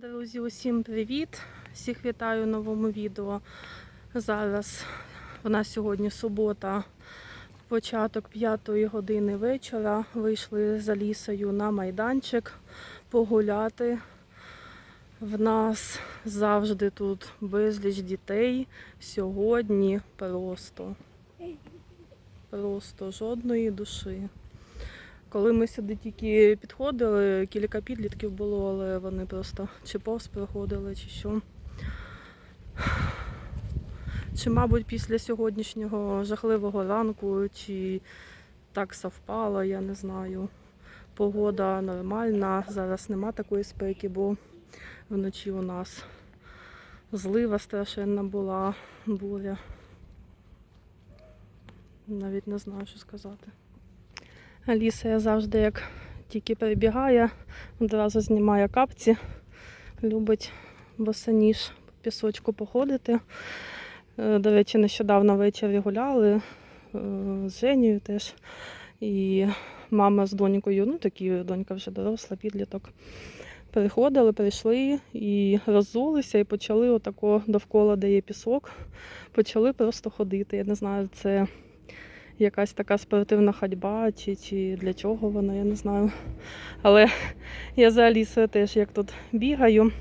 Друзі, усім привіт! Всіх вітаю в новому відео. Зараз у нас сьогодні субота, початок п'ятої години вечора. Вийшли за лісою на майданчик погуляти. В нас завжди тут безліч дітей. Сьогодні просто, просто жодної душі. Коли ми сюди тільки підходили, кілька підлітків було, але вони просто чи повз проходили, чи що. Чи, мабуть, після сьогоднішнього жахливого ранку, чи так совпало, я не знаю. Погода нормальна, зараз нема такої спеки, бо вночі у нас злива страшенна була, буря. Навіть не знаю, що сказати. Аліса завжди, як тільки перебігає, одразу знімає капці. Любить босоніж по пісочку походити. Е, До речі, нещодавно ввечері гуляли е, з Женєю теж. І мама з донькою, ну такі донька вже доросла, підліток. Приходили, прийшли і роззулися, і почали отако довкола, де є пісок, почали просто ходити. Я не знаю, це якась така спортивна ходьба, чи, чи для чого вона, я не знаю. Але я за Алісою теж як тут бігаю,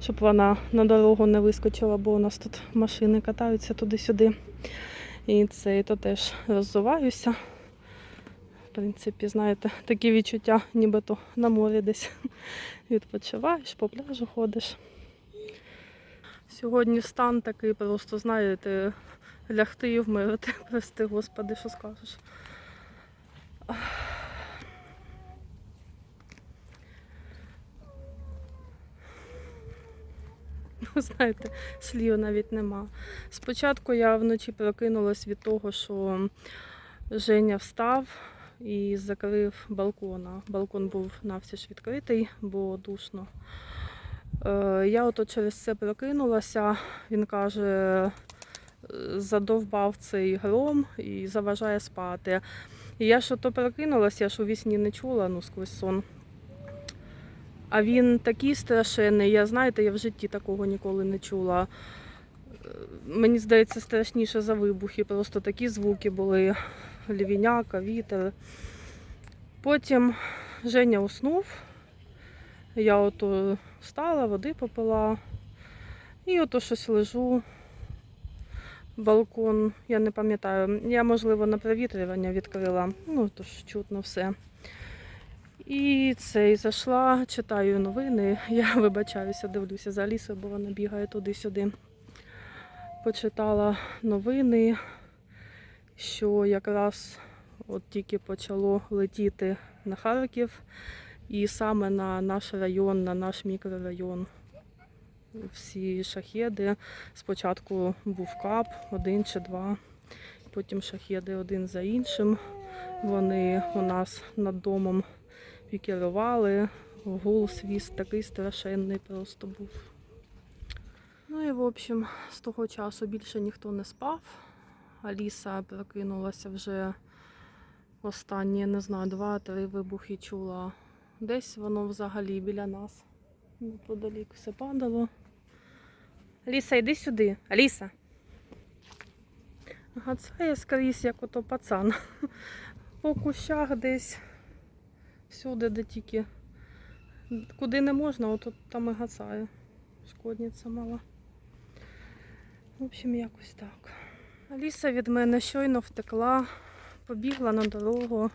щоб вона на дорогу не вискочила, бо у нас тут машини катаються туди-сюди. І це і то теж роззуваюся. В принципі, знаєте, такі відчуття, нібито на морі десь відпочиваєш, по пляжу ходиш. Сьогодні стан такий, просто знаєте, лягти і вмирати. Прости, господи, що скажеш. Ну, знаєте, слів навіть нема. Спочатку я вночі прокинулась від того, що Женя встав і закрив балкона. Балкон був навсіж відкритий, бо душно. Е, Я ото через це прокинулася. Він каже, задовбав цей гром і заважає спати. І я що то прокинулася, я ж у вісні не чула, ну, сквозь сон. А він такий страшенний, я знаєте, я в житті такого ніколи не чула. Е, Мені здається, страшніше за вибухи. Просто такі звуки були. Лівіняка, вітер. Потім Женя уснув. Я ото встала, води попила. І ото щось лежу. Балкон, я не пам'ятаю. Я, можливо, на провітрювання відкрила. Ну, то ж чутно все. І це і зайшла, читаю новини. Я вибачаюся, дивлюся за Алісою, бо вона бігає туди-сюди. Почитала новини, що якраз от тільки почало летіти на Харків, і саме на наш район, на наш мікрорайон. Всі шахеди. Спочатку був кап, один чи два, потім шахеди один за іншим. Вони у нас над домом пікерували. Гул, свіст такий страшенний просто був. Ну і в общем, з того часу більше ніхто не спав. Аліса прокинулася вже останні, не знаю, два-три вибухи чула. Десь воно взагалі біля нас. Неподалік все падало. Аліса, йди сюди. Аліса. Це я скрізь, як ото пацан. По кущах десь. Всюди, де тільки. Куди не можна, ото там і гацає. Шкодниця мала. В общем, якось так. Аліса від мене щойно втекла, побігла на дорогу.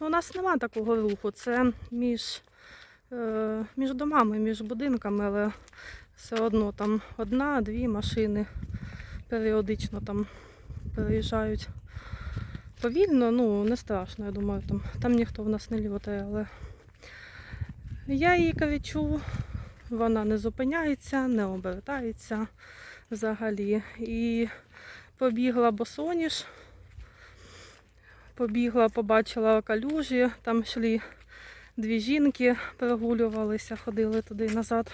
Ну, у нас нема такого руху. Це між, е, між домами, між будинками, але все одно там одна-дві машини періодично там переїжджають. Повільно, ну не страшно, я думаю, там, там ніхто в нас не льотає, але я її кричу, вона не зупиняється, не обертається взагалі. І побігла босоніж, побігла, побачила калюжі, там йшли дві жінки, прогулювалися, ходили туди і назад.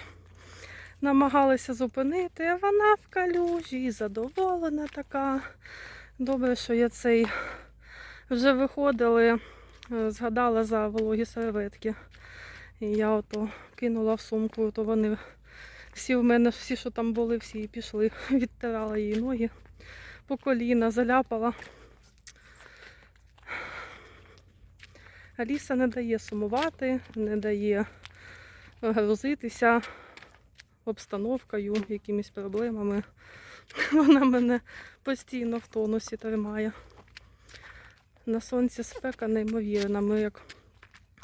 Намагалися зупинити, а вона в калюжі, задоволена така. Добре, що я цей вже виходили, е, згадала за вологі серветки. І я ото кинула в сумку, то вони Всі в мене, всі, що там були, всі і пішли. Відтирала їй ноги по коліна, заляпала. Аліса не дає сумувати, не дає грузитися обстановкою, якимись проблемами. Вона мене постійно в тонусі тримає. На сонці спека неймовірна. Ми як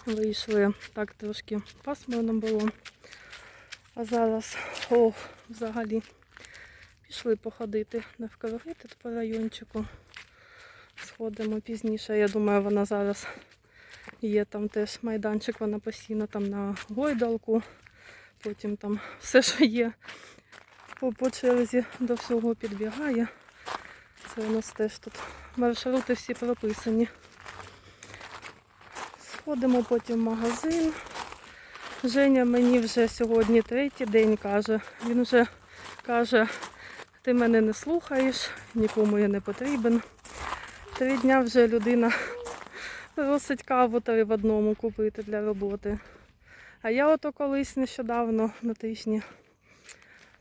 вийшли, так трошки пасмурно було. А зараз, ох, взагалі, пішли походити навкруги тут по райончику. Сходимо пізніше. Я думаю, вона зараз є там теж майданчик, вона постійно там на гойдалку. Потім там все, що є по, черзі до всього підбігає. Це у нас теж тут маршрути всі прописані. Сходимо потім в магазин. Женя мені вже сьогодні третій день каже. Він вже каже, ти мене не слухаєш, нікому я не потрібен. Три дня вже людина просить каву три в одному купити для роботи. А я ото колись нещодавно на тижні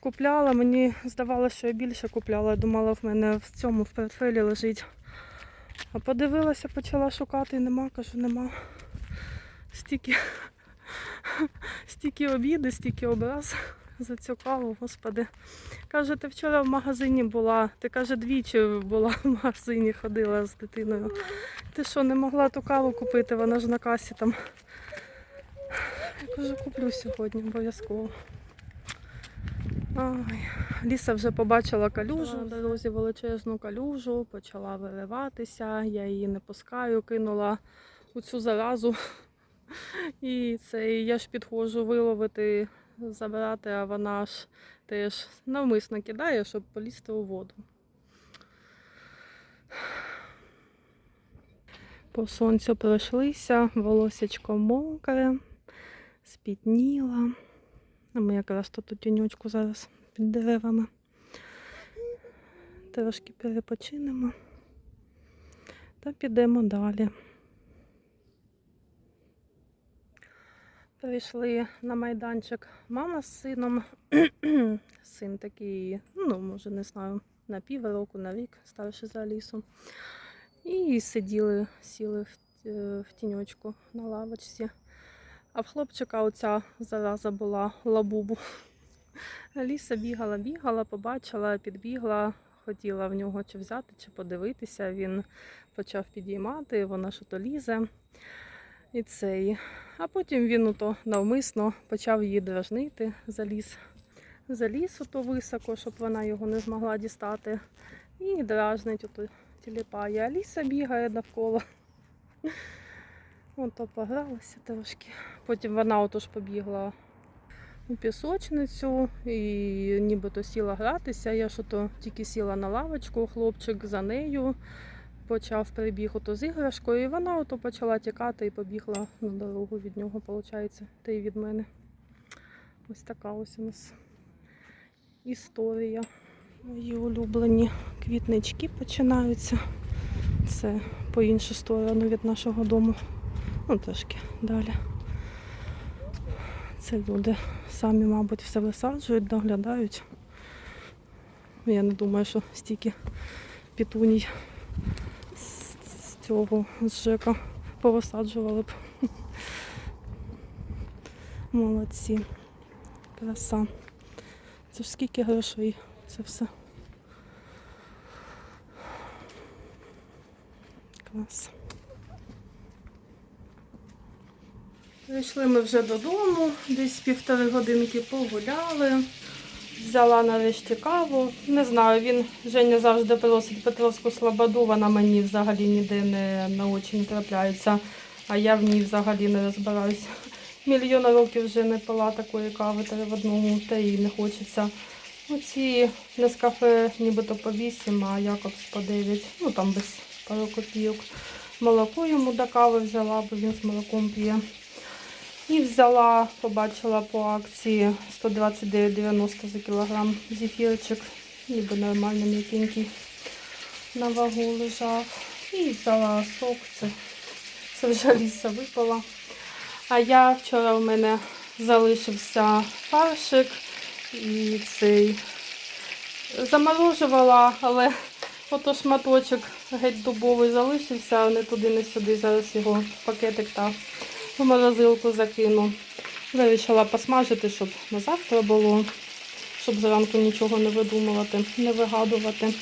купляла. Мені здавалося, що я більше купляла. Я думала, в мене в цьому в портфелі лежить. А подивилася, почала шукати і нема, кажу, нема. Стільки, стільки обіди, стільки образ за цю каву, господи. Каже, ти вчора в магазині була, ти каже, двічі була в магазині, ходила з дитиною. Ти що, не могла ту каву купити, вона ж на касі там. Я кажу, куплю сьогодні обов'язково. Ліса вже побачила калюжу на дорозі величезну калюжу, почала вириватися, я її не пускаю, кинула у цю заразу. І це я ж підходжу виловити, забрати, а вона ж теж навмисно кидає, щоб полізти у воду. По сонцю пройшлися, волосечко мокре, спітніла. А ми якраз тут у тіньочку зараз під деревами. Трошки перепочинемо та підемо далі. Прийшли на майданчик мама з сином. Син такий, ну, може, не знаю, на пів року, на рік, старший за лісом. І сиділи, сіли в, е, в тіньочку на лавочці. А в хлопчика оця зараза була лабубу. Аліса бігала, бігала, побачила, підбігла, хотіла в нього чи взяти, чи подивитися. Він почав підіймати, вона що то лізе. І цей. А потім він ото навмисно почав її дражнити, заліз. Заліз ото високо, щоб вона його не змогла дістати. І дражнить, ото тіліпає. Аліса бігає навколо. Ото погралася трошки. Потім вона ото ж побігла у пісочницю і нібито сіла гратися. Я ж ото тільки сіла на лавочку, хлопчик за нею почав прибіг ото з іграшкою, і вона ото почала тікати і побігла на дорогу від нього, виходить, та й від мене. Ось така ось у нас історія. Мої улюблені квітнички починаються. Це по іншу сторону від нашого дому. Ну, трошки далі. Це люди самі, мабуть, все висаджують, доглядають. Я не думаю, що стільки пітуній з з цього з ЖЕКа повисаджували б. Молодці. Краса. Це ж скільки грошей це все. Клас. Прийшли ми вже додому, десь півтори годинки погуляли. Взяла нарешті каву. Не знаю, він Женя завжди просить Петровську слободу, вона мені взагалі ніде не на очі не трапляється, а я в ній взагалі не розбираюся. Мільйон років вже не пила такої кави та в одному, та і не хочеться. Оці Нескафе нібито по 8, а Якобс по 9, ну там без пару копійок. Молоко йому до кави взяла, бо він з молоком п'є. І взяла, побачила по акції 129,90 за кілограм зефірчик, ніби нормально м'якенький на вагу лежав. І взяла сок, це, це вже ліса випала. А я вчора в мене залишився фаршик І цей заморожувала, але ото шматочок геть дубовий залишився, а не туди, не сюди. Зараз його пакетик та в морозилку закину. Вирішила посмажити, щоб на завтра було, щоб зранку нічого не видумувати, не вигадувати.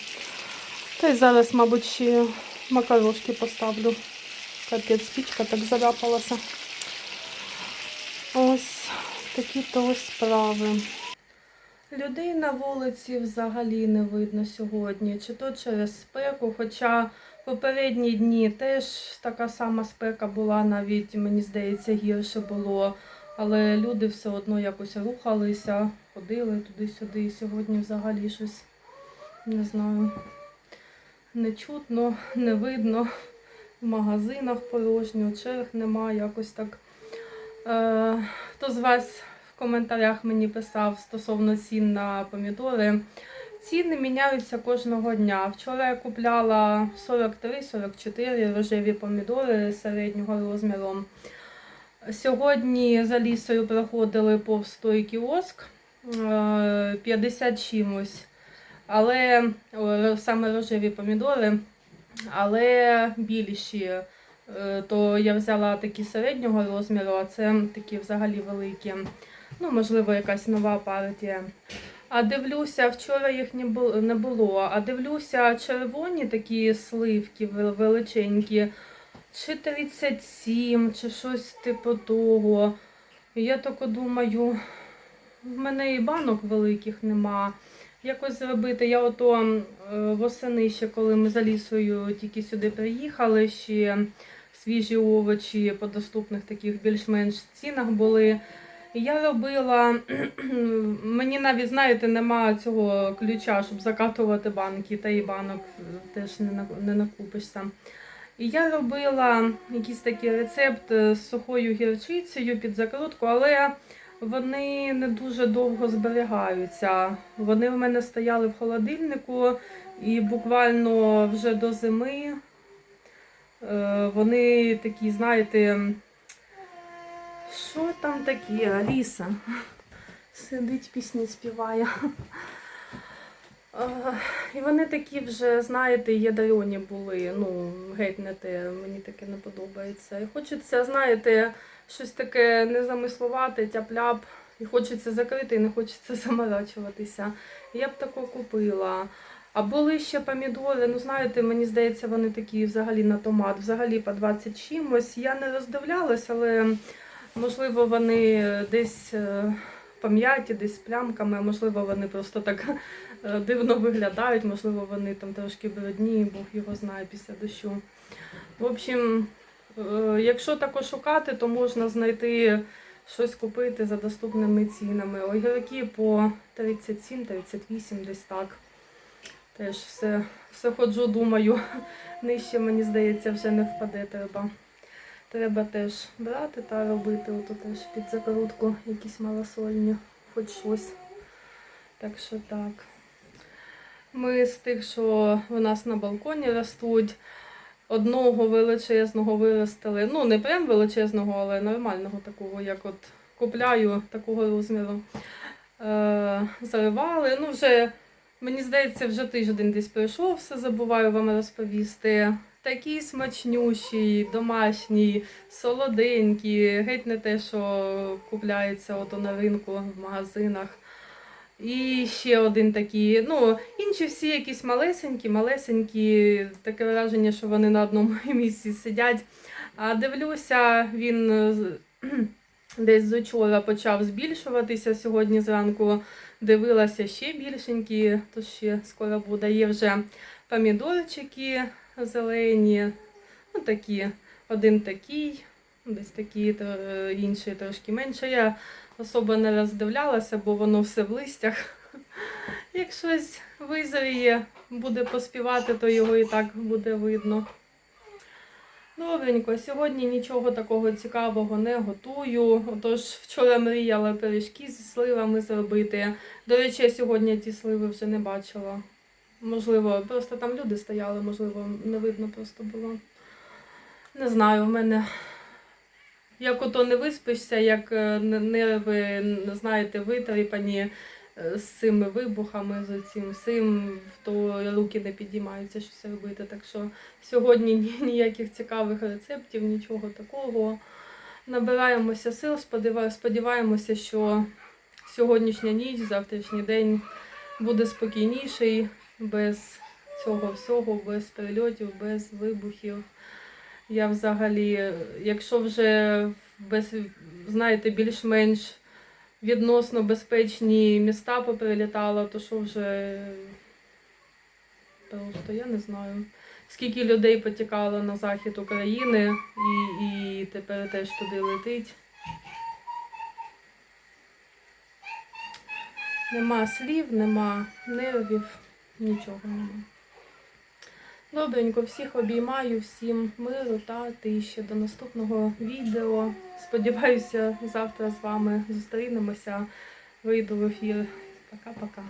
Та й зараз, мабуть, ще макарошки поставлю. Капець, спічка так заляпалася. Ось такі то справи. Людей на вулиці взагалі не видно сьогодні, чи то через спеку, хоча попередні дні теж така сама спека була, навіть мені здається, гірше було. Але люди все одно якось рухалися, ходили туди-сюди. І Сьогодні взагалі щось не знаю. Не чутно, не видно. В магазинах порожньо, черг немає, якось так. Е, хто з вас в коментарях мені писав стосовно цін на помідори. Ціни міняються кожного дня. Вчора я купляла 43-44 рожеві помідори середнього розміру. Сьогодні за лісою проходили повз той кіоск е, 50 чимось. Але саме рожеві помідори, але більші. Е, То я взяла такі середнього розміру, а це такі взагалі великі. Ну, можливо, якась нова партія. А дивлюся, вчора їх не було. А дивлюся, червоні такі сливки величенькі, чи 37, чи щось типу того. Я тако думаю, в мене і банок великих нема. Якось зробити. Я ото е, восени ще, коли ми за лісою тільки сюди приїхали, ще свіжі овочі по доступних таких більш-менш цінах були. Я робила, мені навіть, знаєте, нема цього ключа, щоб закатувати банки, та і банок теж не, накупишся. І я робила якийсь такий рецепт з сухою гірчицею під закрутку, але вони не дуже довго зберігаються. Вони в мене стояли в холодильнику, і буквально вже до зими е, вони такі, знаєте, що там таке, Аліса? Сидить, пісні співає. І вони такі вже, знаєте, ядерні були. Ну, геть не те, мені таке не подобається. І хочеться, знаєте, щось таке незамислувати, тяп-ляп. І хочеться закрити, і не хочеться заморачуватися. Я б тако купила. А були ще помідори, ну знаєте, мені здається, вони такі взагалі на томат, взагалі по 20 чимось. Я не роздивлялась, але можливо вони десь е, пом'яті, десь з плямками, можливо вони просто так е, дивно виглядають, можливо, вони там трошки брудні, Бог його знає після дощу. В общем, е, якщо тако шукати, то можна знайти щось купити за доступними цінами. Огірки по 37-38 десь так. Теж все, все ходжу, думаю, нижче, мені здається, вже не впаде треба. Треба теж брати та робити ото теж під закрутку якісь малосольні, хоч щось. Так що так. Ми з тих, що у нас на балконі ростуть, одного величезного виростили. Ну, не прям величезного, але нормального такого, як от купляю такого розміру. Е, заривали. Ну, вже, мені здається, вже тиждень десь пройшов, все забуваю вам розповісти. Такий смачнющий, домашній, солоденький, геть не те, що купляється ото на ринку в магазинах. І ще один такий. Ну, інші всі якісь малесенькі, малесенькі, таке враження, що вони на одному місці сидять. А дивлюся, він десь з учора почав збільшуватися. Сьогодні зранку дивилася ще більшенькі, то ще скоро буде. Є вже помідорчики зелені, ну такі, один такий, десь такі, то, е, інший трошки менше. Я особо не роздивлялася, бо воно все в листях. Як щось визріє, буде поспівати, то його і так буде видно. Добренько, сьогодні нічого такого цікавого не готую. Отож, вчора мріяла пиріжки зі сливами зробити. До речі, я сьогодні ті сливи вже не бачила. Можливо, просто там люди стояли, можливо, не видно просто було. Не знаю, в мене як ото не виспишся, як е, нерви, н- знаєте, витріпані, е, з цими вибухами, з цим всім, то руки не підіймаються щось робити. Так що сьогодні ніяких цікавих рецептів, нічого такого. Набираємося сил, сподіваємося, що сьогоднішня ніч, завтрашній день буде спокійніший, без цього всього, без прильотів, без вибухів. Я взагалі, якщо вже без, знаєте, більш-менш відносно безпечні міста поприлітало, то що вже просто я не знаю. Скільки людей потікало на захід України і, і тепер теж туди летить. Нема слів, нема нервів, нічого нема. Добренько, всіх обіймаю, всім миру та тиші. До наступного відео. Сподіваюся, завтра з вами зустрінемося. Вийду в ефір. Пока-пока.